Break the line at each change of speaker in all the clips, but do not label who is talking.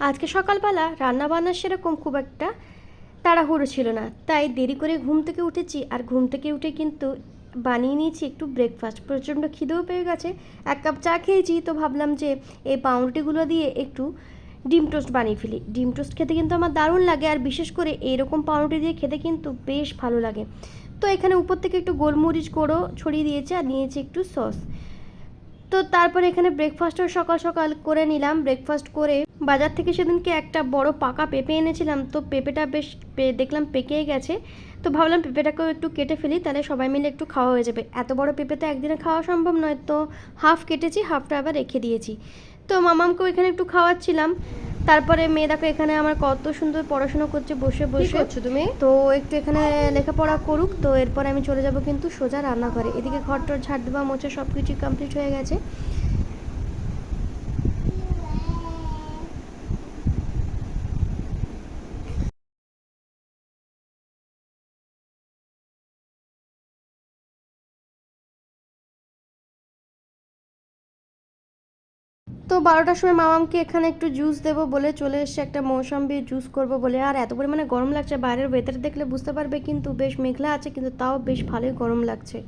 আজকে সকালবেলা রান্না বান্না সেরকম খুব একটা তাড়াহুড়ো ছিল না। তাই দেরি করে ঘুম থেকে উঠেছি আর ঘুম থেকে উঠে কিন্তু বানিয়ে নিয়েছি একটু ব্রেকফাস্ট প্রচণ্ড খিদেও পেয়ে গেছে। এক কাপ চা খেয়েছি তো ভাবলাম যে এই পাউরুটিগুলো দিয়ে একটু ডিম টোস্ট বানিয়ে ফেলি। ডিম টোস্ট খেতে কিন্তু আমার দারুণ লাগে আর বিশেষ করে এইরকম পাউরুটি দিয়ে খেতে কিন্তু বেশ ভালো লাগে। তো এখানে উপর থেকে একটু গোলমরিচ গুঁড়ো ছড়িয়ে দিয়েছে আর নিয়েছি একটু সস। তো তারপর এখানে ব্রেকফাস্টও সকাল সকাল করে নিলাম। ব্রেকফাস্ট করে বাজার থেকে সেদিনকে একটা বড় পাকা পেঁপে এনেছিলাম। তো পেঁপেটা বেশ দেখলাম পেকেই গেছে। তো ভাবলাম পেঁপেটাকেও একটু কেটে ফেলি, তাহলে সবাই মিলে একটু খাওয়া হয়ে যাবে। এত বড় পেঁপে তো একদিনে খাওয়া সম্ভব নয়। তো হাফ কেটেছি হাফটা আবার রেখে দিয়েছি। তো মামামকেও এখানে একটু খাওয়াচ্ছিলাম। তারপরে মেয়ে দেখো এখানে আমার কত সুন্দর পড়াশোনা করছে বসে বসে।
তুমি?
তো একটু এখানে লেখাপড়া করুক তো এরপর আমি চলে যাব কিন্তু সোজা রান্না রান্নাঘরে। এদিকে ঘর টর ঝাড় দেওয়া মোছা সব কিছু কমপ্লিট হয়ে গেছে। তো বারোটার সময় মামামকে এখানে একটু জুস দেবো বলে চলে এসে একটা মৌসম্বি জুস করব বলে। আর এত পরিমাণে গরম লাগছে, বাইরের ওয়েদার দেখলে বুঝতে পারবে কিন্তু বেশ মেঘলা আছে, কিন্তু তাও বেশ ভালোই গরম লাগছে।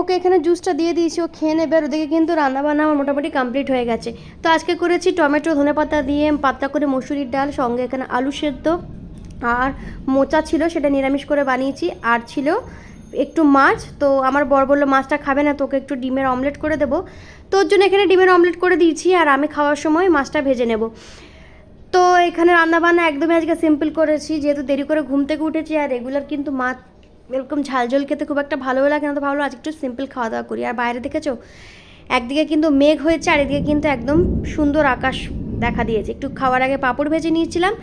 ওকে এখানে জুসটা দিয়ে দিয়েছি, ও খেয়ে নেবে, আর ওদিকে কিন্তু রান্নাবান্না আমার মোটামুটি কমপ্লিট হয়ে গেছে। তো আজকে করেছি টমেটো, ধনেপাতা দিয়ে পাতলা করে মসুরির ডাল, সঙ্গে এখানে আলু সেদ্ধ। আর মোচা ছিল, সেটা নিরামিষ করে বানিয়েছি। আর ছিল একটু মাছ, তো আমার বর বলল, মাছটা খাবে না, তোকে একটু ডিমের অমলেট করে দেবো। তো ওর জন্য এখানে ডিমের অমলেট করে দিয়েছি, আর আমি খাওয়ার সময় মাছটা ভেজে নেব। তো এখানে রান্নাবান্না একদমই আজকে সিম্পল করেছি, যেহেতু দেরি করে ঘুম থেকে উঠেছি, আর রেগুলার কিন্তু মাছ এরকম ঝাল ঝোল খেতে খুব একটা ভালোও লাগে না, তো ভাবলো আজ একটু সিম্পল খাওয়া দাওয়া করি। আর বাইরে দেখেছ, একদিকে কিন্তু মেঘ হয়েছে, আর এদিকে কিন্তু একদম সুন্দর আকাশ দেখা দিয়েছে। একটু খাওয়ার আগে পাঁপড় ভেজে নিয়েছিলাম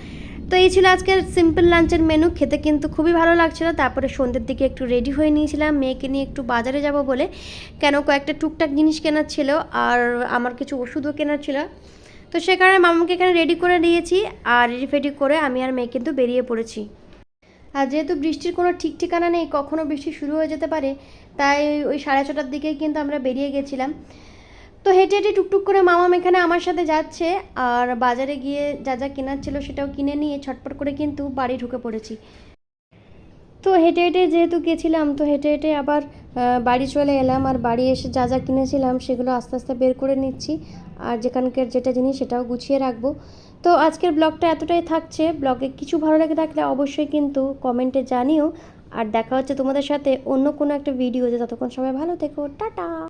তো এই ছিল আজকের সিম্পল লাঞ্চের মেনু খেতে কিন্তু খুবই ভালো লাগছিল। তারপরে সন্ধ্যের দিকে একটু রেডি হয়ে নিয়েছিলাম। মেয়েকে নিয়ে একটু বাজারে যাব বলে। কেন? কয়েকটা টুকটাক জিনিস কেনার ছিল আর আমার কিছু ওষুধও কেনার ছিল। তো সে কারণে মামাকে এখানে রেডি করে দিয়েছি আর রেডি ফেডি করে আমি আর মেয়ে কিন্তু বেরিয়ে পড়েছি। আর যেহেতু বৃষ্টির কোনো ঠিক ঠিকানা নেই কখনও বৃষ্টি শুরু হয়ে যেতে পারে, তাই ওই সাড়ে ছটার দিকেই কিন্তু আমরা বেরিয়ে গেছিলাম। তো হেঁটে হেঁটে টুকটুক করে মামাম এখানে আমার সাথে যাচ্ছে, আর বাজারে গিয়ে যা যা কেনার ছিল সেটাও কিনে নিয়ে ছটপট করে কিন্তু বাড়ি ঢুকে পড়েছি। তো হেঁটে হেঁটে যেহেতু গেছিলাম, তো হেঁটে হেঁটে আবার বাড়ি চলে এলাম, আর বাড়ি এসে যা যা কিনেছিলাম সেগুলো আস্তে আস্তে বের করে নিচ্ছি, আর যেখানকার যেটা জিনিস সেটাও গুছিয়ে রাখব। তো আজকের ব্লগটা এতটাই থাকছে। ব্লগে কিছু ভালো লেগে থাকলে অবশ্যই কিন্তু কমেন্টে জানিও, আর দেখা হচ্ছে তোমাদের সাথে অন্য কোনো একটা ভিডিও যে ততক্ষণ সবাই ভালো থেকো, টাটা!